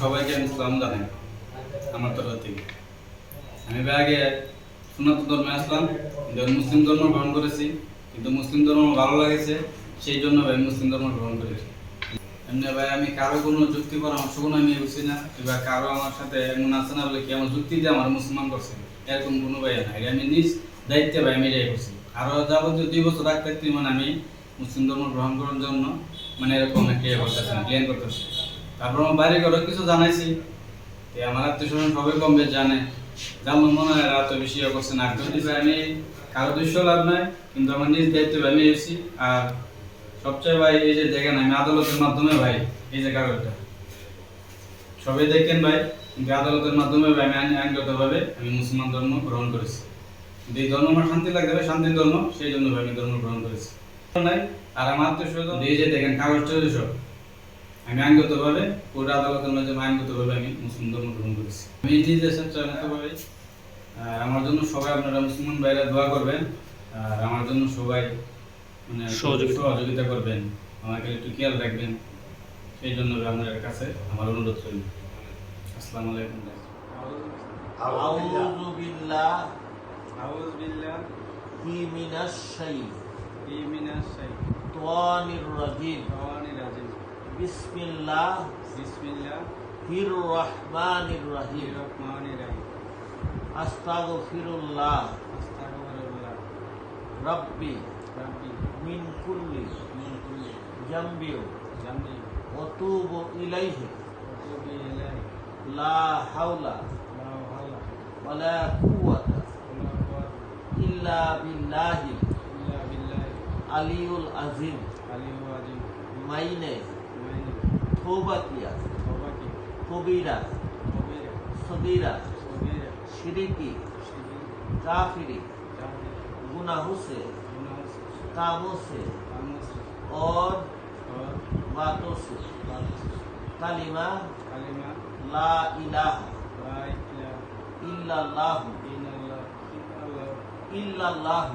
সবাইকে আমি আমার তরফ থেকে। আমি আগে ধর্মে আসলাম মুসলিম ধর্ম গ্রহণ করেছি, কিন্তু মুসলিম ধর্ম ভালো লাগেছে, সেই জন্য ভাই মুসলিম ধর্ম গ্রহণ করেছি। এমনি ভাই, আমি কারও কোনো যুক্তি কোনো আমি বুঝছি না, এবার কারও আমার সাথে এমন আছে না বলে কি আমার যুক্তি দিয়ে আমার মুসলমান করছে? এরকম কোনো ভাই না আমি নিজ দায়িত্বে ভাই, আমি এটাই করছি। আরও যাবতীয় দুই বছর মানে আমি মুসলিম ধর্ম গ্রহণ করার জন্য মানে এরকম একটা করতেছি প্ল্যান করতেছি। তারপর আমার বাইরে ঘরে কিছু জানাইছি। তো আমার আত্মীয় স্বজন সবাই কম বেশ জানে। জানলো মনে হয় এত বেশি ইয়ে করছে না দিবে আমি কারও দুশ্য লাভ নাই, কিন্তু আমার নিজ দায়িত্ব আমি এসেছি আর সবচেয়ে ভাই, এই যে দেখেন আমি আদালতের মাধ্যমে ভাই, এই যে কাগজটা। সবাই দেখেন ভাই, কিন্তু আদালতের মাধ্যমে ভাই আমি আইন- আইনগতভাবে আমি মুসলমান ধর্ম গ্রহণ করেছি। কিন্তু এই ধর্ম আমার শান্তি লাগবে শান্তির ধর্ম, সেই জন্য ভাই আমি ধর্ম গ্রহণ করেছি। নাই আর আমার আত্মীয় স্বজন এই যে দেখেন কাগজটা সব। আমি আইনগতভাবে কোর্ট আদালতের মাধ্যমে আইনগতভাবে আমি মুসলিম ধর্ম গ্রহণ করেছি। আমি নিজে স্বেচ্ছাগতভাবে আমার জন্য সবাই আপনারা মুসলমান ভাইরা দোয়া করবেন আর আমার জন্য সবাই মানে সহযোগিতা করবেন। আমাকে একটু খেয়াল রাখবেন। সেই জন্য আপনাদের কাছে আমার অনুরোধ রইল। আসসালামু আলাইকুম। আউযু বিল্লাহ। আউযু বিল্লাহ। কি মিনাশ শাইতানির বিসমিল্লাহ বিসমিল্লাহ হির রহমানির রহিম রহমানির রহিম আস্তাগফিরুল্লাহ আস্তাগফিরুল্লাহ রব্বি রব্বি মিন কুল্লি মিন কুল্লি জামবি জামবি ওয়াতুবু ইলাইহি ওয়াতুবু ইলাইহি লা হাওলা লা হাওলা ওয়ালা কুওয়াতা ইল্লা বিল্লাহিল আলিউল আজিম। আলিউল আজিম। মাইনে থৌবাকিয়া কবিরা। সগিরা। শিরিকি কাফিরি। গুনাহ से कामों से और बातों से कलिमा ला इलाहा इल्लल्लाहु इल्लल्लाहु